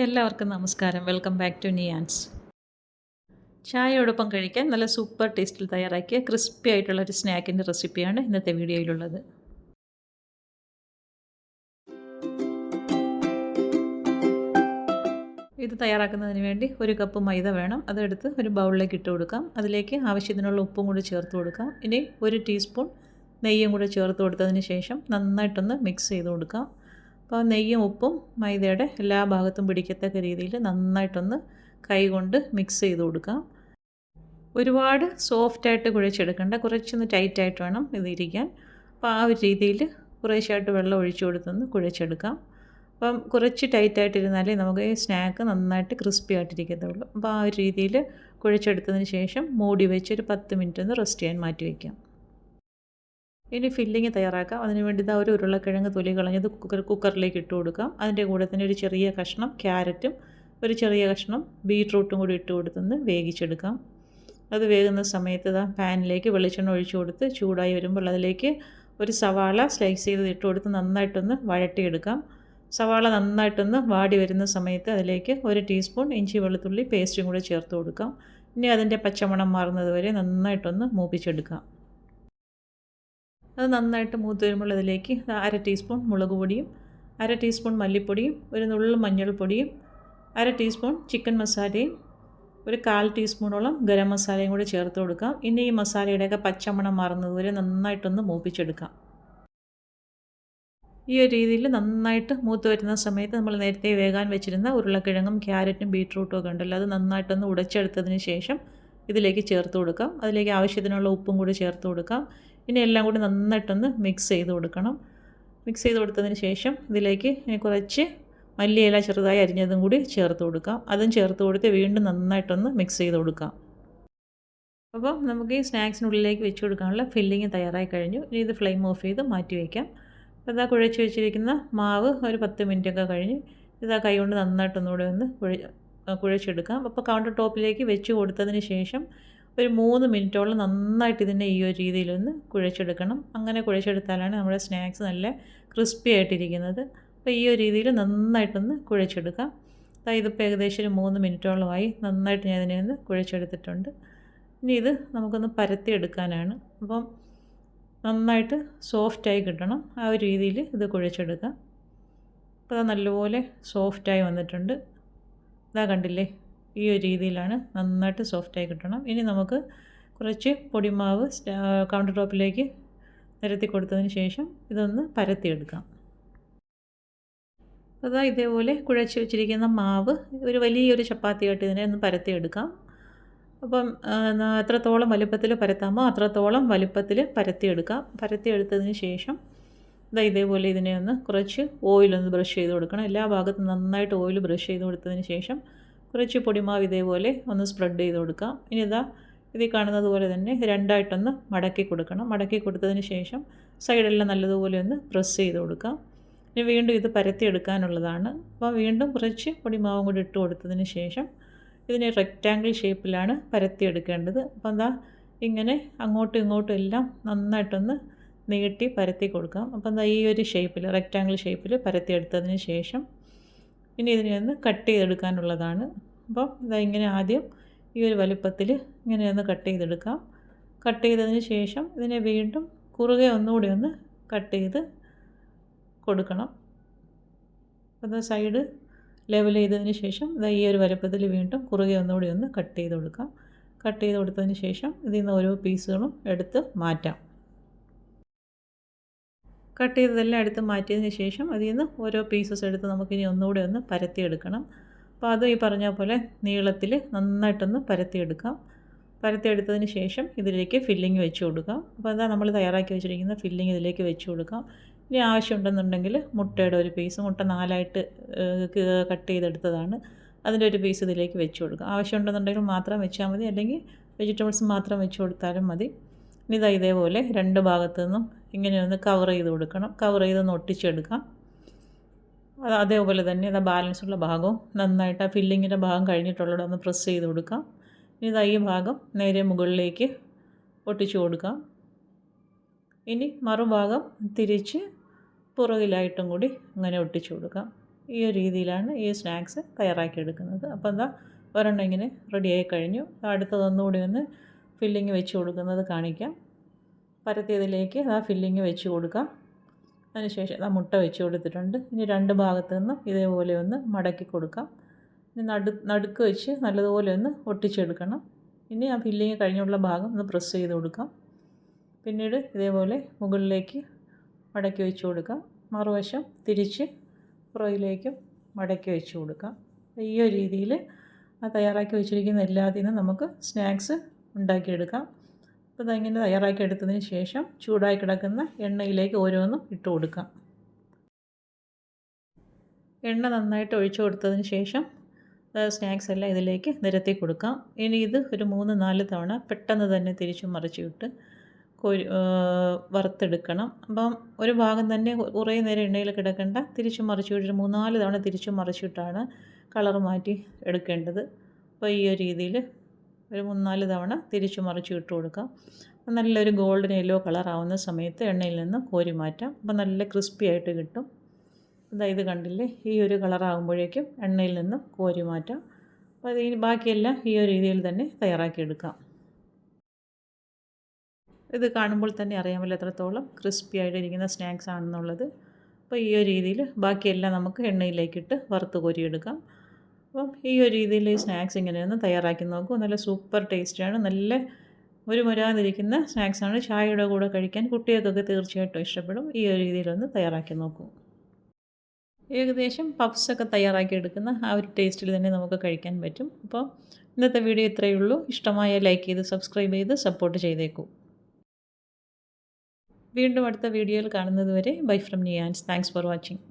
എല്ലാവർക്കും നമസ്കാരം. Welcome back to നിയാൻസ് ചായയോടൊപ്പം കഴിക്കാൻ നല്ല സൂപ്പർ ടേസ്റ്റിൽ തയ്യാറാക്കിയ ക്രിസ്പി ആയിട്ടുള്ള ഒരു സ്നാക്കിന്റെ റെസിപ്പിയാണ് ഇന്നത്തെ വീഡിയോയിലുള്ളത്. ഇത് തയ്യാറാക്കുന്നതിന് വേണ്ടി ഒരു കപ്പ് മൈദ വേണം. അതെടുത്ത് ഒരു ബൗളിലേക്ക് ഇട്ട് കൊടുക്കാം. അതിലേക്ക് ആവശ്യത്തിനുള്ള ഉപ്പും കൂടി ചേർത്ത് കൊടുക്കാം. ഇനി ഒരു ടീസ്പൂൺ നെയ്യും കൂടി ചേർത്ത് കൊടുത്തതിന് ശേഷം നന്നായിട്ടൊന്ന് മിക്സ് ചെയ്ത് കൊടുക്കാം. അപ്പോൾ നെയ്യും ഉപ്പും മൈദയുടെ എല്ലാ ഭാഗത്തും പിടിക്കത്തക്ക രീതിയിൽ നന്നായിട്ടൊന്ന് കൈകൊണ്ട് മിക്സ് ചെയ്ത് കൊടുക്കാം. ഒരുപാട് സോഫ്റ്റായിട്ട് കുഴച്ചെടുക്കേണ്ട കുറച്ചൊന്ന് ടൈറ്റായിട്ട് വേണം ഇതിരിക്കാൻ. അപ്പോൾ ആ ഒരു രീതിയിൽ കുറേശ്ശായിട്ട് വെള്ളം ഒഴിച്ചു കൊടുത്തൊന്ന് കുഴച്ചെടുക്കാം. അപ്പം കുറച്ച് ടൈറ്റായിട്ടിരുന്നാലേ നമുക്ക് ഈ സ്നാക്ക് നന്നായിട്ട് ക്രിസ്പി ആയിട്ടിരിക്കത്തുള്ളൂ. അപ്പോൾ ആ ഒരു രീതിയിൽ കുഴച്ചെടുത്തതിന് ശേഷം മൂടി വെച്ച് ഒരു പത്ത് മിനിറ്റ് ഒന്ന് റെസ്റ്റ് ചെയ്യാൻ മാറ്റി വയ്ക്കാം. ഇനി ഫില്ലിങ് തയ്യാറാക്കാം. അതിന് വേണ്ടി ഇതാ ഒരു ഉരുളക്കിഴങ്ങ് തൊലി കളഞ്ഞത് കുക്കർ കുക്കറിലേക്ക് ഇട്ട് കൊടുക്കാം. അതിന്റെ കൂടെ തന്നെ ഒരു ചെറിയ കഷ്ണം ക്യാരറ്റും ഒരു ചെറിയ കഷ്ണം ബീട്രൂട്ടും കൂടി ഇട്ട് കൊടുത്തൊന്ന് വേവിച്ചെടുക്കാം. അത് വേകുന്ന സമയത്ത് ഇതാ പാനിലേക്ക് വെളിച്ചെണ്ണ ഒഴിച്ചു കൊടുത്ത് ചൂടായി വരുമ്പോൾ അതിലേക്ക് ഒരു സവാള സ്ലൈസ് ചെയ്ത് ഇട്ട് കൊടുത്ത് നന്നായിട്ടൊന്ന് വഴട്ടിയെടുക്കാം സവാള നന്നായിട്ടൊന്ന് വാടി വരുന്ന സമയത്ത് അതിലേക്ക് ഒരു ടീസ്പൂൺ ഇഞ്ചി വെളുത്തുള്ളി പേസ്റ്റും കൂടി ചേർത്ത് കൊടുക്കാം. ഇനി അതിന്റെ പച്ചമണം മാറുന്നത് വരെ നന്നായിട്ടൊന്ന് മൂപ്പിച്ചെടുക്കാം. അത് നന്നായിട്ട് മൂത്ത് വരുമ്പോൾ അതിലേക്ക് അര ടീസ്പൂൺ മുളക് പൊടിയും അര ടീസ്പൂൺ മല്ലിപ്പൊടിയും ഒരു നുള്ളു മഞ്ഞൾപ്പൊടിയും അര ടീസ്പൂൺ ചിക്കൻ മസാലയും ഒരു കാൽ ടീസ്പൂണോളം ഗരം മസാലയും കൂടി ചേർത്ത് കൊടുക്കാം. ഇനി ഈ മസാലയുടെയൊക്കെ പച്ചമണം മറന്നതുവരെ വരെ നന്നായിട്ടൊന്ന് മൂപ്പിച്ചെടുക്കാം. ഈ ഒരു രീതിയിൽ നന്നായിട്ട് മൂത്ത് വരുന്ന സമയത്ത് നമ്മൾ നേരത്തെ വേകാൻ വെച്ചിരുന്ന ഉരുളക്കിഴങ്ങും ക്യാരറ്റും ബീട്രൂട്ടും ഒക്കെ ഉണ്ടല്ലോ അത് നന്നായിട്ടൊന്ന് ഉടച്ചെടുത്തതിന് ശേഷം ഇതിലേക്ക് ചേർത്ത് കൊടുക്കാം. അതിലേക്ക് ആവശ്യത്തിനുള്ള ഉപ്പും കൂടി ചേർത്ത് കൊടുക്കാം. ഇനി എല്ലാം കൂടി നന്നായിട്ടൊന്ന് മിക്സ് ചെയ്ത് കൊടുക്കണം. മിക്സ് ചെയ്ത് കൊടുത്തതിന് ശേഷം ഇതിലേക്ക് കുറച്ച് മല്ലിയില ചെറുതായി അരിഞ്ഞതും കൂടി ചേർത്ത് കൊടുക്കാം. അതും ചേർത്ത് കൊടുത്ത് വീണ്ടും നന്നായിട്ടൊന്ന് മിക്സ് ചെയ്ത് കൊടുക്കാം. അപ്പോൾ നമുക്ക് ഈ സ്നാക്സിനുള്ളിലേക്ക് വെച്ച് കൊടുക്കാനുള്ള ഫില്ലിങ് തയ്യാറായി കഴിഞ്ഞു. ഇനി ഇത് ഫ്ലെയിം ഓഫ് ചെയ്ത് മാറ്റി വയ്ക്കാം അപ്പോൾ ഇതാ കുഴച്ച് വെച്ചിരിക്കുന്ന മാവ് ഒരു പത്ത് മിനിറ്റൊക്കെ കഴിഞ്ഞ് ഇതാ കൈ കൊണ്ട് നന്നായിട്ടൊന്നുകൂടെ ഒന്ന് കുഴ കുഴച്ചെടുക്കാം. അപ്പോൾ കൗണ്ടർ ടോപ്പിലേക്ക് വെച്ച് കൊടുത്തതിന് ശേഷം ഒരു മൂന്ന് മിനിറ്റോളം നന്നായിട്ട് ഇതിനെ ഈ ഒരു രീതിയിലൊന്ന് കുഴച്ചെടുക്കണം. അങ്ങനെ കുഴച്ചെടുത്താലാണ് നമ്മുടെ സ്നാക്സ് നല്ല ക്രിസ്പി ആയിട്ടിരിക്കുന്നത്. അപ്പോൾ ഈ ഒരു രീതിയിൽ നന്നായിട്ടൊന്ന് കുഴച്ചെടുക്കാം. അതായത് ഇതിപ്പോൾ ഏകദേശം ഒരു മൂന്ന് മിനിറ്റോളമായി നന്നായിട്ട് ഞാൻ ഇതിനെ ഒന്ന് കുഴച്ചെടുത്തിട്ടുണ്ട്. ഇനി ഇത് നമുക്കൊന്ന് പരത്തി എടുക്കാനാണ് അപ്പം നന്നായിട്ട് സോഫ്റ്റായി കിട്ടണം. ആ ഒരു രീതിയിൽ ഇത് കുഴച്ചെടുക്കാം. അപ്പോൾ അത് നല്ലപോലെ സോഫ്റ്റായി വന്നിട്ടുണ്ട്. ഇതാ കണ്ടില്ലേ? ഈ ഒരു രീതിയിലാണ് നന്നായിട്ട് സോഫ്റ്റായി കിട്ടണം. ഇനി നമുക്ക് കുറച്ച് പൊടിമാവ് കൗണ്ടർ ടോപ്പിലേക്ക് നിരത്തി കൊടുത്തതിന് ശേഷം ഇതൊന്ന് പരത്തിയെടുക്കാം. അതാ ഇതേപോലെ കുഴച്ച് വെച്ചിരിക്കുന്ന മാവ് ഒരു വലിയൊരു ചപ്പാത്തിയായിട്ട് ഇതിനെ ഒന്ന് പരത്തിയെടുക്കാം. അപ്പം എത്രത്തോളം വലുപ്പത്തിൽ പരത്താമോ അത്രത്തോളം വലുപ്പത്തിൽ പരത്തിയെടുക്കാം. പരത്തിയെടുത്തതിന് ശേഷം ഇതാ ഇതേപോലെ ഇതിനെ ഒന്ന് കുറച്ച് ഓയിലൊന്ന് ബ്രഷ് ചെയ്ത് കൊടുക്കണം. എല്ലാ ഭാഗത്തും നന്നായിട്ട് ഓയിൽ ബ്രഷ് ചെയ്ത് കൊടുത്തതിന് ശേഷം കുറച്ച് പൊടിമാവ് ഇതേപോലെ ഒന്ന് സ്പ്രെഡ് ചെയ്ത് കൊടുക്കാം. ഇനി ഇതാ ഇതിൽ കാണുന്നത് പോലെ തന്നെ രണ്ടായിട്ടൊന്ന് മടക്കി കൊടുക്കണം. മടക്കി കൊടുത്തതിന് ശേഷം സൈഡെല്ലാം നല്ലതുപോലെ ഒന്ന് പ്രസ് ചെയ്ത് കൊടുക്കാം. ഇനി വീണ്ടും ഇത് പരത്തിയെടുക്കാനുള്ളതാണ് അപ്പോൾ വീണ്ടും കുറച്ച് പൊടിമാവും കൂടി ഇട്ട് കൊടുത്തതിന് ശേഷം ഇതിനെ റെക്റ്റാങ്കിൾ ഷേപ്പിലാണ് പരത്തിയെടുക്കേണ്ടത് അപ്പോൾ എന്താ ഇങ്ങനെ അങ്ങോട്ടും ഇങ്ങോട്ടും എല്ലാം നന്നായിട്ടൊന്ന് നീട്ടി പരത്തി കൊടുക്കാം. അപ്പോൾ എന്താ ഈ ഒരു ഷേപ്പിൽ റെക്റ്റാങ്കിൾ ഷേപ്പിൽ പരത്തിയെടുത്തതിന് ശേഷം ഇനി ഇതിനെ ഒന്ന് കട്ട് ചെയ്തെടുക്കാനുള്ളതാണ്. അപ്പം ഇതാ ഇങ്ങനെ ആദ്യം ഈ ഒരു വലിപ്പത്തിൽ ഇങ്ങനെ ഒന്ന് കട്ട് ചെയ്തെടുക്കാം. കട്ട് ചെയ്തതിന് ശേഷം ഇതിനെ വീണ്ടും കുറുകെ ഒന്നുകൂടി ഒന്ന് കട്ട് ചെയ്ത് കൊടുക്കണം. അത് സൈഡ് ലെവൽ ചെയ്തതിന് ശേഷം ഇത് ഈ ഒരു വലുപ്പത്തിൽ വീണ്ടും കുറുകെ ഒന്നുകൂടി ഒന്ന് കട്ട് ചെയ്ത് കൊടുക്കാം. കട്ട് ചെയ്ത് കൊടുത്തതിന് ശേഷം ഇതിൽ നിന്ന് ഓരോ പീസുകളും എടുത്ത് മാറ്റാം. കട്ട് ചെയ്തതെല്ലാം എടുത്ത് മാറ്റിയതിന് ശേഷം അതിൽ നിന്ന് ഓരോ പീസസ് എടുത്ത് നമുക്കിനി ഒന്നുകൂടെ ഒന്ന് പരത്തിയെടുക്കണം. അപ്പോൾ അതും ഈ പറഞ്ഞ പോലെ നീളത്തിൽ നന്നായിട്ടൊന്ന് പരത്തിയെടുക്കാം. പരത്തിയെടുത്തതിന് ശേഷം ഇതിലേക്ക് ഫില്ലിങ് വെച്ച് കൊടുക്കാം. അപ്പോൾ അതാ നമ്മൾ തയ്യാറാക്കി വെച്ചിരിക്കുന്ന ഫില്ലിങ് ഇതിലേക്ക് വെച്ച് കൊടുക്കാം. ഇനി ആവശ്യമുണ്ടെന്നുണ്ടെങ്കിൽ മുട്ടയുടെ ഒരു പീസ് മുട്ട നാലായിട്ട് കട്ട് ചെയ്തെടുത്തതാണ്. അതിന്റെ ഒരു പീസ് ഇതിലേക്ക് വെച്ച് കൊടുക്കാം. ആവശ്യമുണ്ടെന്നുണ്ടെങ്കിൽ മാത്രം വെച്ചാൽ മതി. അല്ലെങ്കിൽ വെജിറ്റബിൾസ് മാത്രം വെച്ച് കൊടുത്താലും മതി. ഇനി ഇതാ ഇതേപോലെ രണ്ട് ഭാഗത്തു നിന്നും ഇങ്ങനെ ഒന്ന് കവർ ചെയ്ത് കൊടുക്കണം. കവർ ചെയ്തൊന്ന് ഒട്ടിച്ചെടുക്കാം. അത് അതേപോലെ തന്നെ ഇതാ ബാലൻസ് ഉള്ള ഭാഗവും നന്നായിട്ട് ആ ഫില്ലിങ്ങിന്റെ ഭാഗം കഴിഞ്ഞിട്ടുള്ളത് ഒന്ന് പ്രസ് ചെയ്ത് കൊടുക്കാം. ഇനി ഇതാ ഈ ഭാഗം നേരെ മുകളിലേക്ക് ഒട്ടിച്ചു കൊടുക്കാം. ഇനി മറുഭാഗം തിരിച്ച് പുറകിലായിട്ടും കൂടി അങ്ങനെ ഒട്ടിച്ചു കൊടുക്കാം. ഈ ഒരു രീതിയിലാണ് ഈ സ്നാക്സ് തയ്യാറാക്കിയെടുക്കുന്നത് അപ്പോൾ എന്താ ഒരെണ്ണം ഇങ്ങനെ റെഡിയായി കഴിഞ്ഞു. അടുത്തതൊന്നുകൂടി ഒന്ന് ഫില്ലിങ് വെച്ച് കൊടുക്കുന്നത് കാണിക്കാം. പരത്തിയതിലേക്ക് ആ ഫില്ലിങ് വെച്ച് കൊടുക്കാം. അതിനുശേഷം ആ മുട്ട വെച്ച് കൊടുത്തിട്ടുണ്ട്. ഇനി രണ്ട് ഭാഗത്തു നിന്നും ഇതേപോലെ ഒന്ന് മടക്കി കൊടുക്കാം. ഇനി നടു നടുക്ക് വെച്ച് നല്ലതുപോലെ ഒന്ന് ഒട്ടിച്ചെടുക്കണം. ഇനി ആ ഫില്ലിങ് കഴിഞ്ഞുള്ള ഭാഗം ഒന്ന് പ്രസ് ചെയ്ത് കൊടുക്കാം. പിന്നീട് ഇതേപോലെ മുകളിലേക്ക് മടക്കി വെച്ച് കൊടുക്കാം. മറുവശം തിരിച്ച് പുറയിലേക്കും മടക്കി വെച്ച് കൊടുക്കാം. ഈ ഒരു രീതിയിൽ ആ തയ്യാറാക്കി വെച്ചിരിക്കുന്ന എല്ലാത്തിൽ നിന്നും നമുക്ക് സ്നാക്സ് ഉണ്ടാക്കിയെടുക്കാം. അപ്പോൾ ഇതങ്ങനെ തയ്യാറാക്കി എടുത്തതിന് ശേഷം ചൂടായി കിടക്കുന്ന എണ്ണയിലേക്ക് ഓരോന്നും ഇട്ട് കൊടുക്കാം. എണ്ണ നന്നായിട്ട് ഒഴിച്ചു കൊടുത്തതിന് ശേഷം സ്നാക്സ് എല്ലാം ഇതിലേക്ക് നിരത്തി കൊടുക്കാം. ഇനി ഇത് ഒരു മൂന്ന് നാല് തവണ പെട്ടെന്ന് തന്നെ തിരിച്ചു മറിച്ചിട്ട് കോരി വറുത്തെടുക്കണം. അപ്പം ഒരു ഭാഗം തന്നെ കുറേ നേരം എണ്ണയിൽ കിടക്കേണ്ട തിരിച്ചു മറിച്ചിട്ട് മൂന്നാൽ തവണ തിരിച്ചു മറിച്ചിട്ടാണ് കളർ മാറ്റി എടുക്കേണ്ടത്. അപ്പോൾ ഈ ഒരു രീതിയിൽ ഒരു മൂന്നാൽ തവണ തിരിച്ചു മറിച്ച് ഇട്ട് കൊടുക്കാം. നല്ലൊരു ഗോൾഡൻ യെല്ലോ കളർ ആവുന്ന സമയത്ത് എണ്ണയിൽ നിന്ന് കോരി മാറ്റാം. അപ്പോൾ നല്ല ക്രിസ്പി ആയിട്ട് കിട്ടും. ഇതാ ഇത് കണ്ടില്ലേ? ഈ ഒരു കളറാകുമ്പോഴേക്കും എണ്ണയിൽ നിന്ന് കോരി മാറ്റാം. അപ്പോൾ അത് ബാക്കിയെല്ലാം ഈ ഒരു രീതിയിൽ തന്നെ തയ്യാറാക്കിയെടുക്കാം ഇത് കാണുമ്പോൾ തന്നെ അറിയാമല്ലോ എത്രത്തോളം ക്രിസ്പി ആയിട്ടിരിക്കുന്ന സ്നാക്സ് ആണെന്നുള്ളത്. അപ്പോൾ ഈ ഒരു രീതിയിൽ ബാക്കിയെല്ലാം നമുക്ക് എണ്ണയിലേക്കിട്ട് വറുത്ത് കോരിയെടുക്കാം. അപ്പം ഈ ഒരു രീതിയിൽ ഈ സ്നാക്സ് ഇങ്ങനെയൊന്ന് തയ്യാറാക്കി നോക്കൂ. നല്ല സൂപ്പർ ടേസ്റ്റാണ് നല്ല ഒരു മുരാതിരിക്കുന്ന സ്നാക്സാണ്. ചായയുടെ കൂടെ കഴിക്കാൻ കുട്ടികൾക്കൊക്കെ തീർച്ചയായിട്ടും ഇഷ്ടപ്പെടും. ഈ ഒരു രീതിയിലൊന്ന് തയ്യാറാക്കി നോക്കൂ. ഏകദേശം പഫ്സൊക്കെ തയ്യാറാക്കി എടുക്കുന്ന ആ ഒരു ടേസ്റ്റിൽ തന്നെ നമുക്ക് കഴിക്കാൻ പറ്റും. അപ്പോൾ ഇന്നത്തെ വീഡിയോ ഇത്രയേ ഉള്ളൂ. ഇഷ്ടമായ ലൈക്ക് ചെയ്ത് സബ്സ്ക്രൈബ് ചെയ്ത് സപ്പോർട്ട് ചെയ്തേക്കൂ. വീണ്ടും അടുത്ത വീഡിയോയിൽ കാണുന്നതുവരെ bye from നിയാൻസ്. Thanks for watching